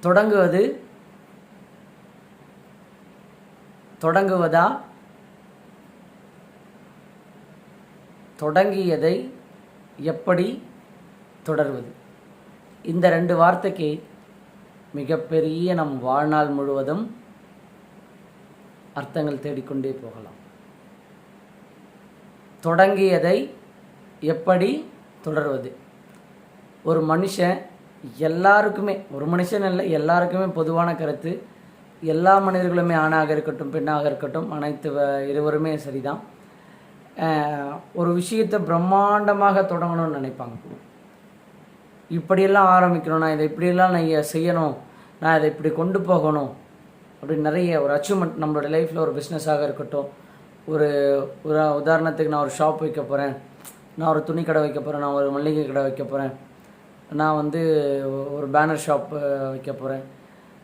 தொடங்குவது? தொடங்குவதா? தொடங்கியதை எப்படி தொடர்வது? இந்த ரெண்டு வார்த்தைக்கு மிகப்பெரிய நம் வாழ்நாள் முழுவதும் அர்த்தங்கள் தேடிக்கொண்டே போகலாம். தொடங்கியதை எப்படி தொடர்வது? ஒரு மனுஷன் எல்லாருக்குமே ஒரு மனுஷன் இல்லை எல்லாருக்குமே பொதுவான கருத்து. எல்லா மனிதர்களுமே ஆணாக இருக்கட்டும் பெண்ணாக இருக்கட்டும் அனைத்து வ- இருவருமே சரிதான். ஒரு விஷயத்தை பிரம்மாண்டமாக தொடங்கணும்னு நினைப்பாங்க. இப்படியெல்லாம் ஆரம்பிக்கணும் நான் இதை இப்படியெல்லாம் நான் செய்யணும் நான் இதை இப்படி கொண்டு போகணும் அப்படின்னு நிறைய ஒரு அச்சீவ்மெண்ட் நம்மளோட லைஃப்பில் ஒரு பிஸ்னஸாக இருக்கட்டும். ஒரு ஒரு உதாரணத்துக்கு நான் ஒரு ஷாப் வைக்க போகிறேன் நான் ஒரு துணி கடை வைக்க போகிறேன் நான் ஒரு மளிகை கடை வைக்க போகிறேன் நான் வந்து ஒரு பேனர் ஷாப் வைக்க போகிறேன்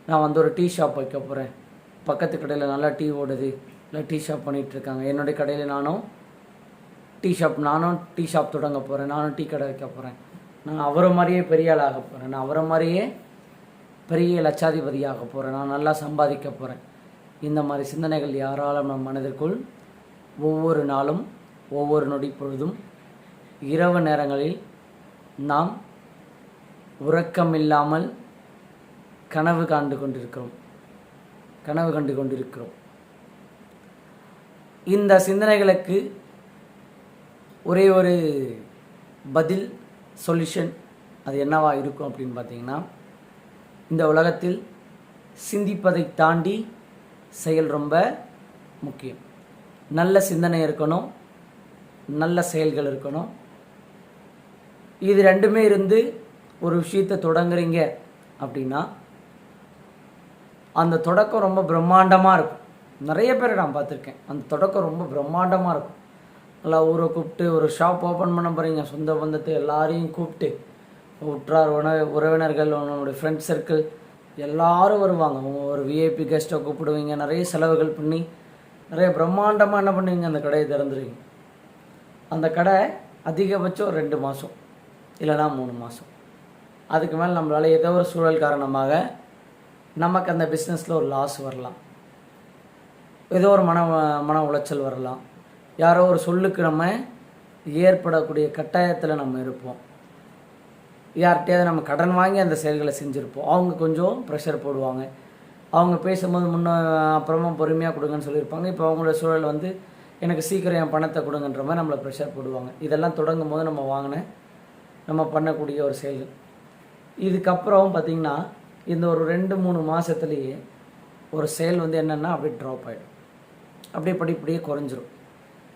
நான் வந்து ஒரு டீ ஷாப் வைக்க போகிறேன் பக்கத்து கடையில் நல்லா டீ ஓடுது. இல்லை டீ ஷாப் பண்ணிகிட்ருக்காங்க என்னுடைய கடையில் நானும் டீ ஷாப் நானும் டீ ஷாப் தொடங்க போகிறேன் நானும் டீ கடை வைக்க போகிறேன் நான் அவரை மாதிரியே பெரிய ஆள் ஆக போகிறேன் நான் அவரை மாதிரியே பெரிய லட்சாதிபதி ஆக போகிறேன் நான் நல்லா சம்பாதிக்க போகிறேன் இந்த மாதிரி சிந்தனைகள் யாராலும் நம் மனதிற்குள் ஒவ்வொரு நாளும் ஒவ்வொரு நொடி பொழுதும் இரவு நேரங்களில் நாம் உறக்கம் இல்லாமல் கனவு காண்டு கொண்டிருக்கிறோம். கனவு கண்டு கொண்டிருக்கிறோம். இந்த சிந்தனைகளுக்கு ஒரே ஒரு பதில் சொல்யூஷன் அது என்னவா இருக்கும் அப்படின்னு பார்த்தீங்கன்னா இந்த உலகத்தில் சிந்திப்பதை தாண்டி செயல் ரொம்ப முக்கியம். நல்ல சிந்தனை இருக்கணும் நல்ல செயல்கள் இருக்கணும். இது ரெண்டுமே இருந்து ஒரு விஷயத்தை தொடங்குறீங்க அப்படின்னா அந்த தொடக்கம் ரொம்ப பிரம்மாண்டமாக இருக்கும். நிறைய பேர் நான் பார்த்துருக்கேன். அந்த தொடக்கம் ரொம்ப பிரம்மாண்டமாக இருக்கும். நல்லா ஊரை கூப்பிட்டு ஒரு ஷாப் ஓப்பன் பண்ண போகிறீங்க சொந்த பந்தத்தை எல்லாரையும் கூப்பிட்டு உற்றார் உண உறவினர்கள் உன்னோடய ஃப்ரெண்ட் சர்க்கிள் எல்லாரும் வருவாங்க. ஒரு விஐபி கெஸ்ட்டை கூப்பிடுவீங்க. நிறைய செலவுகள் பண்ணி நிறைய பிரம்மாண்டமாக என்ன பண்ணுவீங்க? அந்த கடையை திறந்துருவீங்க. அந்த கடை அதிகபட்சம் ரெண்டு மாதம் இல்லைன்னா மூணு மாதம் அதுக்கு மேலே நம்மளால் ஏதோ ஒரு சூழல் காரணமாக நமக்கு அந்த பிஸ்னஸில் ஒரு லாஸ் வரலாம். ஏதோ ஒரு மன மன உளைச்சல் வரலாம். யாரோ ஒரு சொல்லுக்கு நம்ம ஏற்படக்கூடிய கட்டாயத்தில் நம்ம இருப்போம். யார்கிட்டயாவது நம்ம கடன் வாங்கி அந்த செயல்களை செஞ்சுருப்போம். அவங்க கொஞ்சம் ப்ரெஷர் போடுவாங்க. அவங்க பேசும்போது முன்ன அப்புறமா பொறுமையாக கொடுங்கன்னு சொல்லியிருப்பாங்க. இப்போ அவங்களோட சூழல் வந்து எனக்கு சீக்கிரம் என் பணத்தை கொடுங்கன்ற மாதிரி நம்மளை ப்ரெஷர் போடுவாங்க. இதெல்லாம் தொடங்கும் போது நம்ம வாங்கின நம்ம பண்ணக்கூடிய ஒரு செயல்கள். இதுக்கப்புறம் பார்த்திங்கன்னா இந்த ஒரு ரெண்டு மூணு மாதத்துலேயே ஒரு செயல் வந்து என்னென்னா அப்படியே ட்ராப் ஆகிடும் அப்படியே படிப்படியே குறைஞ்சிரும்.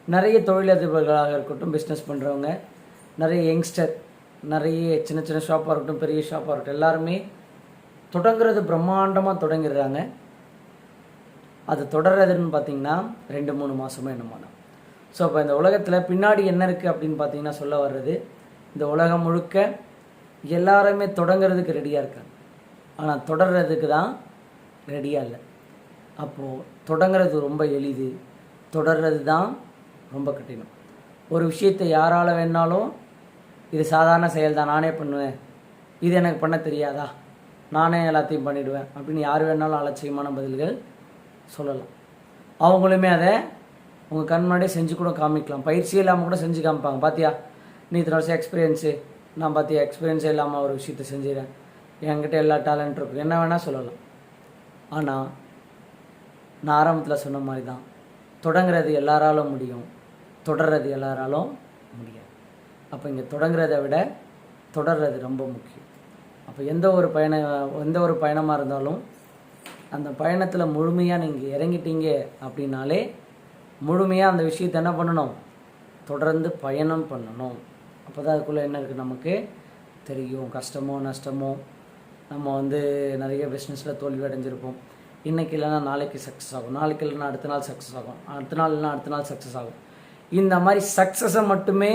நிறைய தொழிலதிபர்களாக இருக்கட்டும் பிஸ்னஸ் பண்ணுறவங்க நிறைய யங்ஸ்டர் நிறைய சின்ன சின்ன ஷாப்பாக இருக்கட்டும் பெரிய ஷாப்பாக இருக்கட்டும் எல்லாருமே தொடங்குறது பிரம்மாண்டமாக தொடங்கிடுறாங்க. அது தொடர்றதுன்னு பார்த்தீங்கன்னா ரெண்டு மூணு மாதமோ என்னமோ ஸோ அப்போ இந்த உலகத்தில் பின்னாடி என்ன இருக்குது அப்படின்னு பார்த்தீங்கன்னா சொல்ல வர்றது இந்த உலகம் முழுக்க எல்லாருமே தொடங்குறதுக்கு ரெடியாக இருக்காங்க. ஆனால் தொடர்றதுக்கு தான் ரெடியாக இல்லை. அப்போது தொடங்குறது ரொம்ப எளிது. தொடர்றது தான் ரொம்ப கடினம். ஒரு விஷயத்தை யாரால் வேணாலும் இது சாதாரண செயல் தான் நானே பண்ணுவேன். இது எனக்கு பண்ண தெரியாதா? நானே எல்லாத்தையும் பண்ணிவிடுவேன் அப்படின்னு யார் வேணாலும் அலட்சியமான பதில்கள் சொல்லலாம். அவங்களுமே அதை உங்கள் கண் முன்னாடியே செஞ்சு கூட காமிக்கலாம். பயிற்சி இல்லாமல் கூட செஞ்சு காமிப்பாங்க. பார்த்தியா நீ இத்தனை வருஷம் எக்ஸ்பீரியன்ஸு நான் பார்த்தியா எக்ஸ்பீரியன்ஸே இல்லாமல் ஒரு விஷயத்தை செஞ்சிடறேன் என்கிட்ட எல்லா டேலண்ட் இருக்கும் என்ன வேணால் சொல்லலாம். ஆனால் நான் ஆரம்பத்தில் சொன்ன மாதிரி தான் தொடங்குறது எல்லாராலும் முடியும். தொடர்றது எல்லாராலும் முடியாது. அப்போ இங்கே தொடங்குறதை விட தொடர்றது ரொம்ப முக்கியம். அப்போ எந்த ஒரு பயண எந்த ஒரு பயணமாக இருந்தாலும் அந்த பயணத்தில் முழுமையாக நீங்கள் இறங்கிட்டீங்க அப்படின்னாலே முழுமையாக அந்த விஷயத்தை என்ன பண்ணணும்? தொடர்ந்து பயணம் பண்ணணும். அப்போ தான் அதுக்குள்ளே என்ன இருக்குது நமக்கு தெரியும். கஷ்டமோ நஷ்டமோ. நம்ம வந்து நிறைய பிஸ்னஸில் தோல்வி அடைஞ்சிருப்போம். இன்றைக்கி இல்லைனா நாளைக்கு சக்ஸஸ் ஆகும். நாளைக்கு இல்லைனா அடுத்த நாள் சக்ஸஸ் ஆகும். அடுத்த நாள் இல்லைனா அடுத்த நாள் சக்ஸஸ் ஆகும். இந்த மாதிரி சக்ஸஸை மட்டுமே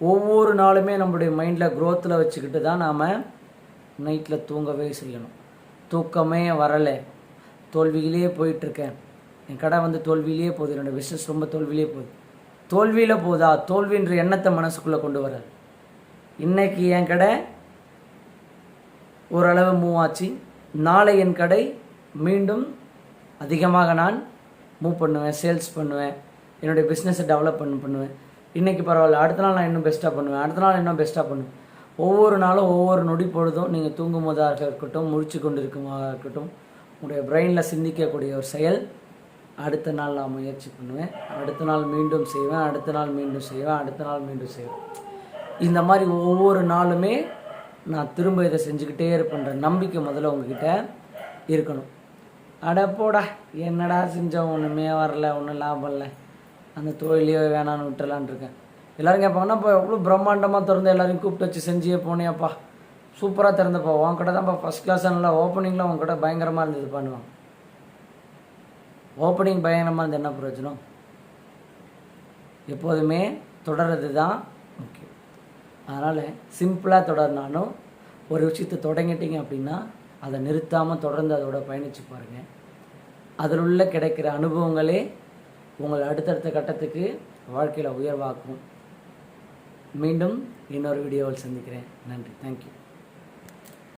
ஒவ்வொரு நாளுமே நம்மளுடைய மைண்டில் க்ரோத்தில் வச்சுக்கிட்டு தான் நாம் நைட்டில் தூங்கவே செய்யணும். தூக்கமே வரலை. தோல்வியிலேயே போயிட்டுருக்கேன் என் கடை வந்து தோல்வியிலேயே போகுது. என்னோடய பிஸ்னஸ் ரொம்ப தோல்வியிலே போகுது. தோல்வியில் போதா? தோல்வின்ற எண்ணத்தை மனசுக்குள்ளே கொண்டு வராது இன்னைக்கு என் கடை ஓரளவு மூவ் ஆச்சு. நாளை என் கடை மீண்டும் அதிகமாக நான் மூவ் பண்ணுவேன் சேல்ஸ் பண்ணுவேன் என்னுடைய பிஸ்னஸை டெவலப் பண்ண பண்ணுவேன். இன்றைக்கி பரவாயில்ல. அடுத்த நாள் நான் இன்னும் பெஸ்ட்டாக பண்ணுவேன். அடுத்த நாள் இன்னும் பெஸ்ட்டாக பண்ணுவேன். ஒவ்வொரு நாளும் ஒவ்வொரு நொடி பொழுதும் நீங்கள் தூங்கும் போதாக இருக்கட்டும் முழிச்சு கொண்டு இருக்குமாக இருக்கட்டும் உங்களுடைய பிரெயினில் சிந்திக்கக்கூடிய ஒரு செயல் அடுத்த நாள் நான் முயற்சி பண்ணுவேன். அடுத்த நாள் மீண்டும் செய்வேன். அடுத்த நாள் மீண்டும் செய்வேன். அடுத்த நாள் மீண்டும் செய்வேன். இந்த மாதிரி ஒவ்வொரு நாளுமே நான் திரும்ப இதை செஞ்சுக்கிட்டே இருப்பேன்ற நம்பிக்கை முதல்ல உங்ககிட்ட இருக்கணும். அட போடா என்னடா செஞ்சோம் ஒன்றுமே வரல ஒன்றும் லாபம் இல்லை. அந்த தொழிலையோ வேணான்னு விட்டுலான்னு இருக்கேன். எல்லாரும் கேட்பாங்கன்னா இப்போ எவ்வளோ பிரம்மாண்டமாக திறந்து எல்லோரையும் கூப்பிட்டு வச்சு செஞ்சே போனேப்பா சூப்பராக திறந்தப்பா. உன் கடை தான்ப்பா ஃபஸ்ட் கிளாஸ் நல்லா ஓப்பனிங்கில் உன் கடை பயங்கரமாக இருந்தது பண்ணுவான் ஓப்பனிங் பயங்கரமாக இருந்தது என்ன பிரயோஜனம்? எப்போதுமே தொடர்றது தான் முக்கியம். அதனால் சிம்பிளாக தொடர்னாலும் ஒரு விஷயத்தை தொடங்கிட்டீங்க அப்படின்னா அதை நிறுத்தாமல் தொடர்ந்து அதோட பயணித்து பாருங்கள் அதில் உள்ள கிடைக்கிற அனுபவங்களே உங்களை அடுத்தடுத்த கட்டத்துக்கு வாழ்க்கையில் உயர்வாக்கும். மீண்டும் இன்னொரு வீடியோவில் சந்திக்கிறேன். நன்றி. தேங்க்யூ